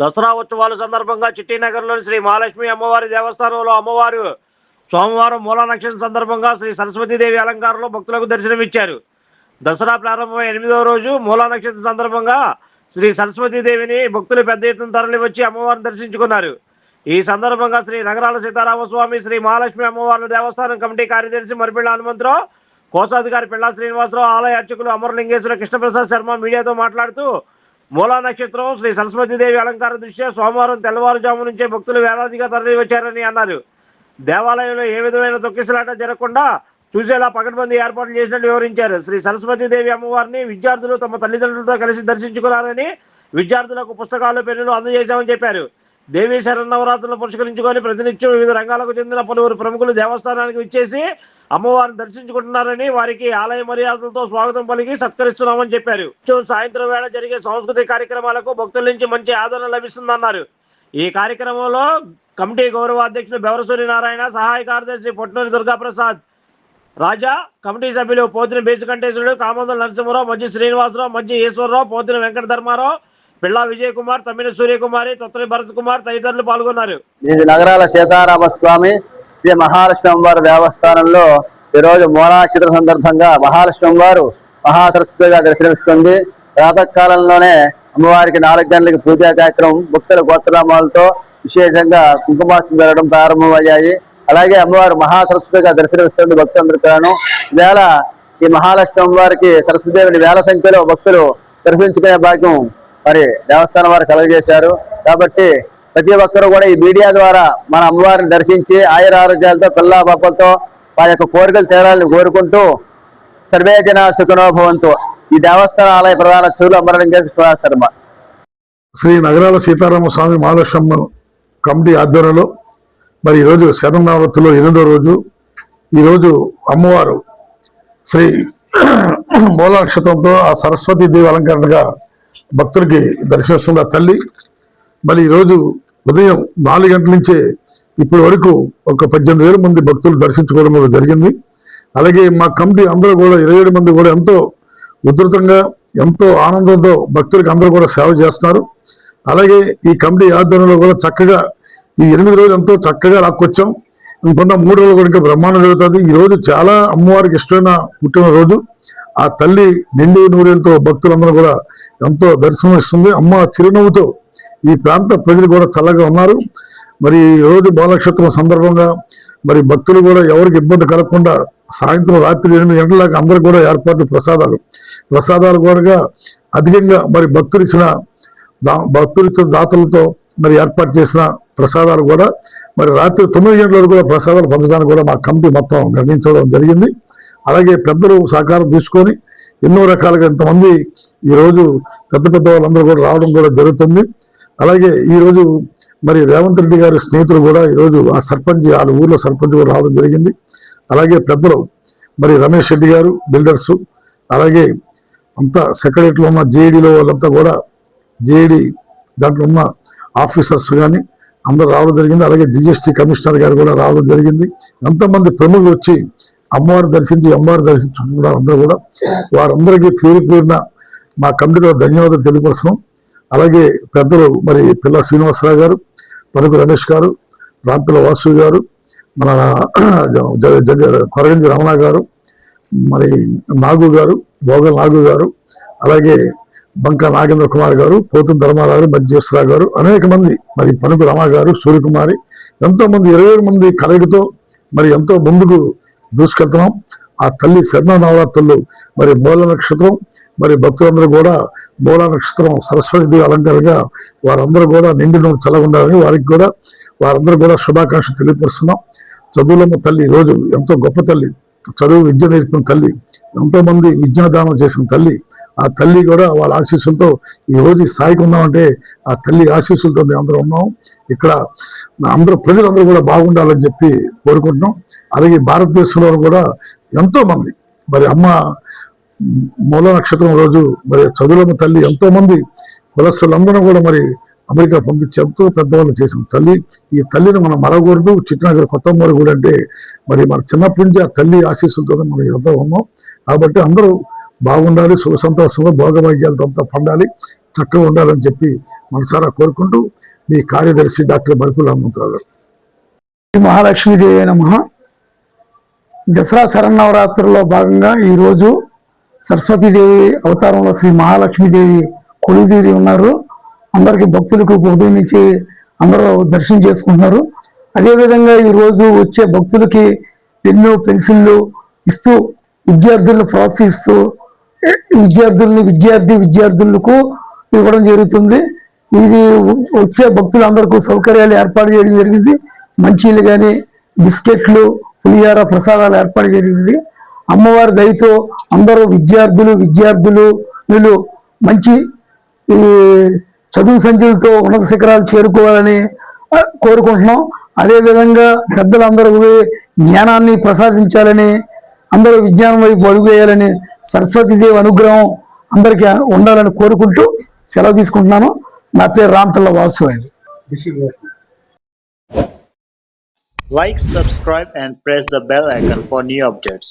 దసరా ఉత్సవాల సందర్భంగా చిట్టినగర్లోని శ్రీ మహాలక్ష్మి అమ్మవారి దేవస్థానంలో అమ్మవారు సోమవారం మూల నక్షత్రం సందర్భంగా శ్రీ సరస్వతీదేవి అలంకారంలో భక్తులకు దర్శనమిచ్చారు. దసరా ప్రారంభమైన ఎనిమిదవ రోజు మూలా నక్షత్రం సందర్భంగా శ్రీ సరస్వతీదేవిని భక్తులు పెద్ద ఎత్తున తరలి వచ్చి అమ్మవారిని దర్శించుకున్నారు. ఈ సందర్భంగా శ్రీ నగరాల సీతారామస్వామి శ్రీ మహాలక్ష్మి అమ్మవార్ల దేవస్థానం కమిటీ కార్యదర్శి మరిపిళ్ళ హనుమంతరావు కోశాధికారి పిళ్ళా శ్రీనివాసరావు ఆలయ అర్చకులు అమరలింగేశ్వర కృష్ణప్రసాద్ శర్మ మీడియాతో మాట్లాడుతూ మూలా నక్షత్రం శ్రీ సరస్వతీదేవి అలంకార దృష్ట్యా సోమవారం తెల్లవారుజాము నుంచే భక్తులు వేలాదిగా తరలి వచ్చారని అన్నారు. దేవాలయంలో ఏ విధమైన తొక్కిసలాట జరగకుండా చూసేలా పకడ్బందీ ఏర్పాట్లు చేసినట్టు వివరించారు. శ్రీ సరస్వతీదేవి అమ్మవారిని విద్యార్థులు తమ తల్లిదండ్రులతో కలిసి దర్శించుకున్నారని విద్యార్థులకు పుస్తకాలు పెన్నులు అందజేశామని చెప్పారు. దేవీ శరన్నవరాత్రులను పురస్కరించుకొని ప్రతినిత్యం వివిధ రంగాలకు చెందిన పలువురు ప్రముఖులు దేవస్థానానికి విచ్చేసి అమ్మవారిని దర్శించుకుంటున్నారని వారికి ఆలయ మర్యాదలతో స్వాగతం పలికి సత్కరిస్తున్నామని చెప్పారు. సాయంత్రం వేళ జరిగే సాంస్కృతిక కార్యక్రమాలకు భక్తుల నుంచి మంచి ఆదరణ లభిస్తుందన్నారు. ఈ కార్యక్రమంలో కమిటీ గౌరవ అధ్యక్షులు బెవరసూరి నారాయణ సహాయ కార్యదర్శి పొట్నూరి దుర్గాప్రసాద్ రాజా కమిటీ సభ్యులు పోతిన బేచుకంటేశ్వరుడు కామందుల నరసింహరావు మధ్య శ్రీనివాసరావు మధ్య ఈశ్వరరావు పోతిన వెంకట ధర్మారావు పిళ్ళా విజయ్ కుమార్ తమ్మిన సూర్యకుమారి తొత్తని భరత్ కుమార్ తదితరులు పాల్గొన్నారు. నగరాల సీతారామ స్వామి శ్రీ మహాలక్ష్మి వారి దేవస్థానంలో ఈరోజు మూలాచిత్ర సందర్భంగా మహాలక్ష్మి వారు మహాసరస్వతిగా దర్శనమిస్తుంది. ప్రాతకాలంలోనే అమ్మవారికి నాలుగు గంటలకి పూజా కార్యక్రమం భక్తుల గోత్రనామాలతో విశేషంగా కుంకుమార్చన జరగడం ప్రారంభమయ్యాయి. అలాగే అమ్మవారు మహాసరస్వతిగా దర్శనమిస్తుంది భక్తులందరికీ వేళ ఈ మహాలక్ష్మి అమ్మవారికి సరస్వతిదేవిని వేల సంఖ్యలో భక్తులు దర్శించుకునే భాగ్యం మరి దేవస్థానం వారు కలుగజేశారు. కాబట్టి ప్రతి ఒక్కరూ కూడా ఈ మీడియా ద్వారా మన అమ్మవారిని దర్శించి ఆయుర ఆరోగ్యాలతో పిల్ల పాపలతో వారి యొక్క కోరికలు తీరాలని కోరుకుంటూ సర్వే జన సుఖనోభవంతో ఈ దేవస్థాన ఆలయ ప్రధాన చూలు అమరలింగేశ్వర శర్మ శ్రీ నగరాల సీతారామ స్వామి మహాలక్ష్మ కమిటీ ఆధ్వర్యంలో మరి ఈరోజు శరణవరాత్రిలో ఎనిమిదో రోజు. ఈరోజు అమ్మవారు శ్రీ మూల నక్షత్రంతో ఆ సరస్వతి దేవి అలంకరణగా భక్తులకి దర్శనమిస్తున్న తల్లి. మరి ఈరోజు ఉదయం నాలుగు గంటల నుంచే ఇప్పటి వరకు ఒక పద్దెనిమిది వేల మంది భక్తులు దర్శించుకోవడం జరిగింది. అలాగే మా కమిటీ అందరూ కూడా ఇరవై ఏడు మంది కూడా ఎంతో ఉధృతంగా ఎంతో ఆనందంతో భక్తులకు అందరూ కూడా సేవ చేస్తున్నారు. అలాగే ఈ కమిటీ ఆధ్వర్యంలో కూడా చక్కగా ఈ ఎనిమిది రోజులు ఎంతో చక్కగా లాక్కొచ్చాం. ఇంకొన్న మూడు రోజులు కూడా ఇంకా బ్రహ్మాండం జరుగుతుంది. ఈరోజు చాలా అమ్మవారికి ఇష్టమైన పుట్టిన రోజు ఆ తల్లి నిండు నూరేలతో భక్తులందరూ కూడా ఎంతో దర్శనం ఇస్తుంది అమ్మ చిరునవ్వుతో ఈ ప్రాంత ప్రజలు కూడా చల్లగా ఉన్నారు. మరి ఈ రోజు బాలనక్షత్రం సందర్భంగా మరి భక్తులు కూడా ఎవరికి ఇబ్బంది కలగకుండా సాయంత్రం రాత్రి ఎనిమిది గంటలకు అందరూ కూడా ఏర్పాట్లు ప్రసాదాలు. ప్రసాదాలు కూడా అధికంగా మరి భక్తులు ఇచ్చిన దా భక్తులు ఇచ్చిన దాతలతో మరి ఏర్పాటు చేసిన ప్రసాదాలు కూడా మరి రాత్రి తొమ్మిది గంటల వరకు కూడా ప్రసాదాలు పంచడానికి కూడా మా కమిటీ మొత్తం నిర్ణయించడం జరిగింది. అలాగే పెద్దలు సహకారం తీసుకొని ఎన్నో రకాలుగా ఇంతమంది ఈరోజు పెద్ద పెద్ద వాళ్ళందరూ కూడా రావడం కూడా జరుగుతుంది. అలాగే ఈరోజు మరి రేవంత్ రెడ్డి గారి స్నేహితులు కూడా ఈరోజు ఆ సర్పంచ్ వాళ్ళ ఊర్లో సర్పంచ్ కూడా రావడం జరిగింది. అలాగే పెద్దలు మరి రమేష్ రెడ్డి గారు బిల్డర్స్ అలాగే అంతా సెక్రటరీలో ఉన్న జేడీలో వాళ్ళంతా కూడా జేడీ దాంట్లో ఉన్న ఆఫీసర్స్ కానీ అందరూ రావడం జరిగింది. అలాగే జిఎస్టీ కమిషనర్ గారు కూడా రావడం జరిగింది. ఎంతమంది ప్రముఖులు వచ్చి అమ్మవారు దర్శించి అమ్మవారు దర్శించుకున్నారు అందరూ కూడా. వారందరికీ పేరు పేరున మా కమిటీలో ధన్యవాదాలు తెలియపరుస్తున్నాం అలాగే పెద్దలు మరి పిల్ల శ్రీనివాసరావు గారు పలుకు రమేష్ గారు రాంపిల్ల వాసు గారు మన జగ- కొరగంజి రమణ గారు మరి నాగు గారు భోగల్ నాగు గారు అలాగే బంక నాగేంద్ర కుమార్ గారు పోతుం ధర్మారావు గారు మధ్యేశ్వరరావు గారు అనేక మంది మరి పనుకు రమ గారు సూర్యకుమారి ఎంతో మంది ఇరవై ఏడు మంది కలయికతో మరి ఎంతో ముందుకు దూసుకెళ్తున్నాం. ఆ తల్లి శరణ నవరాత్రులు మరి మూల నక్షత్రం మరి భక్తులందరూ కూడా మూల నక్షత్రం సరస్వతి దేవి అలంకారంగా వారందరూ కూడా నిండి నోరు చల్లగుండాలని వారికి కూడా వారందరూ కూడా శుభాకాంక్షలు తెలియపరుస్తున్నాం. చదువులమ్మ తల్లి ఈరోజు రోజు ఎంతో గొప్ప తల్లి చదువు విద్య నేర్పిన తల్లి ఎంతోమంది విద్యను దానం చేసిన తల్లి ఆ తల్లి కూడా వాళ్ళ ఆశీస్సులతో ఈ రోజు ఈ స్థాయికి ఉన్నామంటే ఆ తల్లి ఆశీస్సులతో మేము అందరం ఉన్నాం. ఇక్కడ అందరూ ప్రజలందరూ కూడా బాగుండాలని చెప్పి కోరుకుంటున్నాం. అలాగే భారతదేశంలో కూడా ఎంతోమంది మరి అమ్మ మూల నక్షత్రం రోజు మరి చదువులమ్మ తల్లి ఎంతో మంది కులస్తులందరూ కూడా మరి అమెరికా పంపించి ఎంతో పెద్దవాళ్ళు చేసిన తల్లి ఈ తల్లిని మనం మరగకూడదు చిట్టనగర్ కొత్తమ్మూరు కూడా అంటే మరి మన చిన్నప్పటి నుంచి ఆ తల్లి ఆశీస్సులతో మనం ఎంతో ఉన్నాం. కాబట్టి అందరూ బాగుండాలి సుఖ సంతోషంగా భోగభాగ్యాలతో అంతా పండాలి చక్కగా ఉండాలని చెప్పి మనసారా కోరుకుంటూ మీ కార్యదర్శి డాక్టర్ బరుకుల హనుమంతరావు గారు. మహాలక్ష్మీదేవి నమ. దసరా శరన్నవరాత్రుల్లో భాగంగా ఈరోజు సరస్వతీదేవి అవతారంలో శ్రీ మహాలక్ష్మీదేవి కొలుదీరి ఉన్నారు. అందరికీ భక్తులకు ఉదయం నుంచి అందరూ దర్శనం చేసుకుంటున్నారు. అదేవిధంగా ఈరోజు వచ్చే భక్తులకి పెన్ను పెన్సిళ్ళు ఇస్తూ విద్యార్థులను ప్రోత్సహిస్తూ విద్యార్థుల్ని విద్యార్థి విద్యార్థులకు ఇవ్వడం జరుగుతుంది. ఇది వచ్చే భక్తులందరికీ సౌకర్యాలు ఏర్పాటు చేయడం జరిగింది. మంచీలు కానీ బిస్కెట్లు పులిహార ప్రసాదాలు ఏర్పాటు జరిగింది. అమ్మవారి దయతో అందరూ విద్యార్థులు విద్యార్థులు వీళ్ళు మంచి ఈ చదువు సంచులతో ఉన్నత శిఖరాలు చేరుకోవాలని కోరుకుంటున్నాం. అదేవిధంగా పెద్దలందరూ జ్ఞానాన్ని ప్రసాదించాలని అందరూ విజ్ఞానం వైపు అడుగు వేయాలని సరస్వతీదేవి అనుగ్రహం అందరికీ ఉండాలని కోరుకుంటూ సెలవు తీసుకుంటున్నాను. నా పేరు రామతల్ల వాసు అండి Like, subscribe, and press the bell icon for new updates.